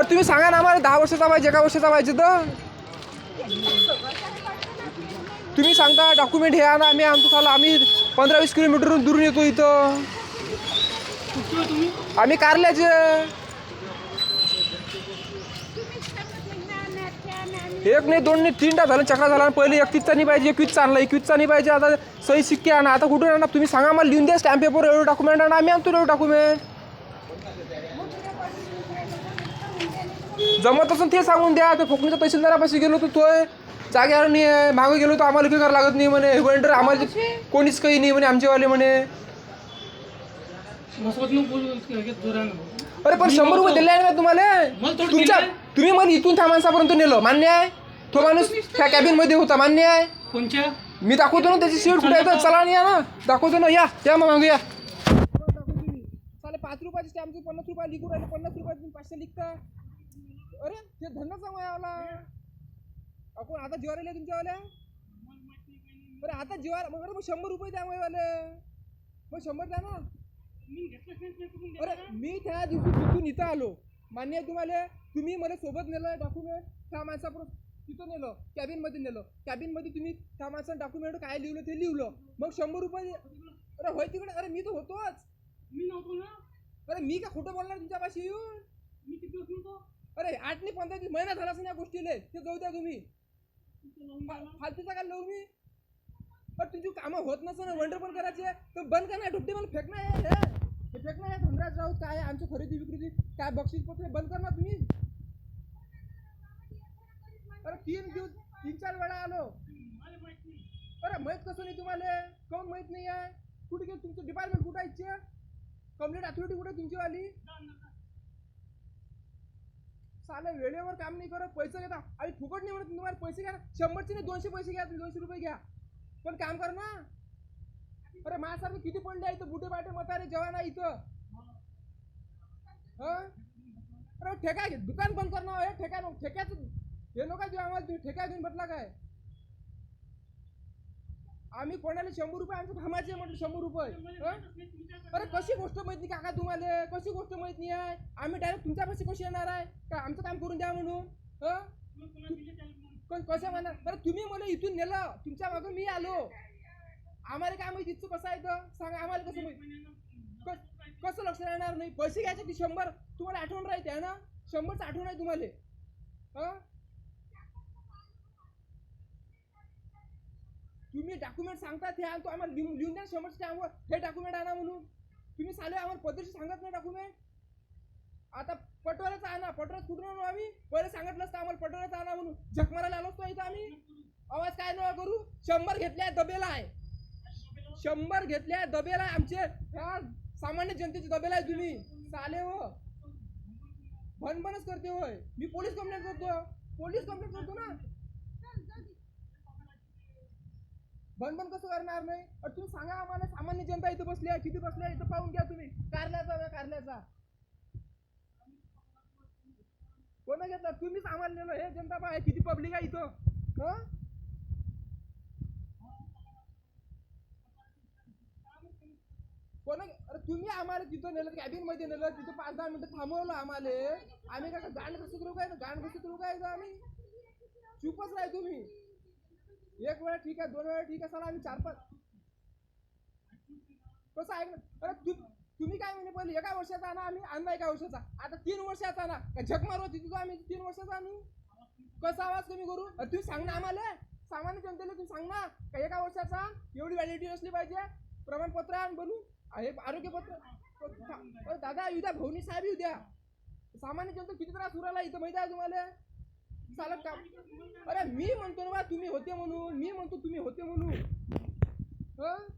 अरे तुम्ही सांगा ना आम्हाला दहा वर्षाचा पाहिजे एका वर्षाचा पाहिजे तर. तुम्ही सांगता डॉक्युमेंट हे आणा आम्ही आणतो चाला आम्ही पंधरा वीस किलोमीटरहून दुरून येतो इथं. आम्ही कारल्याचे. एक नाही दोन नाही तीनदा झालं चक्रा झाला पहिले एकतीसचा नाही पाहिजे एकवीसचा आणला एकवीसचा नाही पाहिजे आता सही सिक्के आणा. आता कुठून आणा तुम्ही सांगा मला लिहून द्या स्टॅम्प पेपर एवढं डॉक्युमेंट आणा आम्ही आणतो एवढं डॉक्युमेंट जमत असून ते सांगून द्या ते फोकणीच्या तहसीलदारापाशी गेलो तर तोय. जागेवर नाही आहे मागे गेलो तर आम्हाला काही करावं लागत नाही म्हणे. वेंडर आम्हाला कोणीच काही नाही म्हणे आमचेवाले म्हणे. अरे पण शंभर रुपये दिले आहे ना तुम्हाला? मला तुमच्या. तुम्ही मध्ये इथून त्या माणसापर्यंत नेलं मान्य आहे? तो माणूस त्या कॅबिनमध्ये होता मान्य आहे? कोणच्या? मी दाखवतो ना त्याची सीट कुठे आहे तर चला ना या ना. दाखवतो ना या या मग मागूया चालेल पाच रुपयाचे स्टॅम्पचे पन्नास रुपये लिखू राहिले पन्नास रुपयाचे पाचशे लिखता. अरे ते धंदाच आला आपण आता जीवार आले तुमच्यावाल्या? बरं आता जीवार मग अरे मग शंभर रुपये द्या वाले मग शंभर द्या ना. अरे मी त्या दिवशी तिथून इथं आलो. मान्य आहे तुम्हाला तुम्ही मला सोबत नेलं डॉक्युमेंट त्या माणसापर्यंत तिथं नेलं कॅबिनमध्ये नेलं. कॅबिनमध्ये तुम्ही त्या माणसानं डॉक्युमेंट काय लिहिलं ते लिहिलं. मग शंभर रुपये अरे होय तिकडे? अरे मी तर होतोच. मी नव्हतो ना. अरे मी का खोटं बोलणार तुमच्यापाशी येऊन? मी किती नव्हतो? अरे आठ नाही पंधरा दिवस महिना झाला असं या गोष्टीले. ते जाऊ द्या तुम्ही. तुमचं. फालतूचा का लावू मी अरे तुमची कामं होत नसतं ना वंडर पण करायचे तर बंद कर ना डुबटे मला फेकणं आहे हे हे. फेकणं आहे धनराज राऊत काय आमची खरेदी विक्री काय बक्षीस पत्र बंद कर ना तुम्ही. अरे तीन दिवस तीन चार वेळा आलो. अरे माहीत कसं नाही तुम्हाला? काऊन माहीत नाही आहे? कुठे गेलं? तुमचं डिपार्टमेंट कुठं आहे इच्छे कंप्लेंट अथॉरिटी कुठे तुमचीवाली जा नका. साला वेळेवर काम नाही करत पैसे घेता. आणि फुकट नाही म्हणत तुम्हाला पैसे घ्या. शंभरचे नाही दोनशे पैसे घ्या तुम्ही दोनशे रुपये घ्या. पण काम कर ना. अरे माझ्यासारखे किती पडले आहे इथं बुटे बाटे मतारे जेव्हा इथं. हा? अरे ठेका घे दुकान बंद कर ना हे ठेका ठेक्याचं हे नका देऊ आम्हाला ठेका घेऊन भेटला काय? आम्ही कोणाला शंभर रुपये आमचं कामाचे म्हटलं शंभर रुपये. अरे कशी गोष्ट माहीत नाही काका तुम्हाला? कशी गोष्ट माहीत नाही आहे? आम्ही डायरेक्ट तुमच्यापाशी कशी येणार आहे? का आमचं काम करून द्या म्हणून? हं? कसं म्हणणार बरं तुम्ही मला इथून नेलं. तुमच्या मागं मी आलो. आम्हाला काय माहिती इथचं कसं आहे तर सांगा आम्हाला कसं माहिती? कसं लक्ष राहणार नाही? पैसे घ्यायचे ती शंभर. तुम्हाला आठवण राहते आहे ना? शंभरचं आठवण आहे तुम्हाला. हं? तुम्ही डॉक्युमेंट सांगतात हे आणतो आम्हाला लिहून लिहून द्या शंभर स्टॅम्पवर हे डॉक्युमेंट आणा म्हणून. तुम्ही साले आम्हाला पद्धतशीर सांगत नाही डॉक्युमेंट आता पटोऱ्याचा आणा पटोऱ्यात कुठून आणू आम्ही? पहिले सांगितलं असतं आम्हाला पटोऱ्याचा आणा म्हणून. झक आलो असतो इथं आम्ही. आवाज काय नका करू? शंभर घेतल्या दबेला आहे. शंभर घेतल्या दबेला आहे आमचे. ह्या सामान्य जनतेचे दबेला आहे तुम्ही. साले हो. भनभनच करते होय. मी पोलीस कंप्लेंट करतो. पोलीस कंप्लेंट करतो ना. भनभन कसं करणार नाही? अरे तुम्ही सांगा आम्हाला सामान्य जनता इथं बसली आहे किती बसली आहे इथं पाहून घ्या तुम्ही. कारल्याचा ना कारल्याचा? कोणा घेतला? तुम्हीच आम्हाला नेलं हे जनता पाहा किती पब्लिक आहे इथं. हं? कोणा अरे तुम्ही आम्हाला तिथं नेलं कॅबिनमध्ये नेलं तिथं पाच दहा मिनिटं थांबवलं आम्हाला. आम्ही काय गांड कसं लोक आहे ना गांड घसत लोक आम्ही? चुपच राह तुम्ही. एक वेळा ठीक आहे दोन वेळा ठीक आहे चला आम्ही चार पाच. कसं ऐक ना अरे तू तुम्ही काय म्हणे पहिले? एका वर्षाचा आणा आम्ही आणला एका वर्षाचा. आता तीन वर्षाचा ना का झक मारू तिथं आम्ही तीन वर्षाचा आणू? कसा आवाज कमी करू? तुम्ही सांग ना आम्हाला. सामान्य जनतेला तुम्ही सांग ना. का एका वर्षाचा एवढी व्हॅलिडिटी असली पाहिजे? प्रमाणपत्र आण बनू. हे आरोग्यपत्र. दादा उद्या भाऊनी साहेब येऊ द्या. सामान्य जनता किती त्रास उराला इथं माहिती आहे तुम्हाला? चालत काम अरे मी म्हणतो ना बा तुम्ही होते म्हणून मी म्हणतो तुम्ही होते म्हणून हं?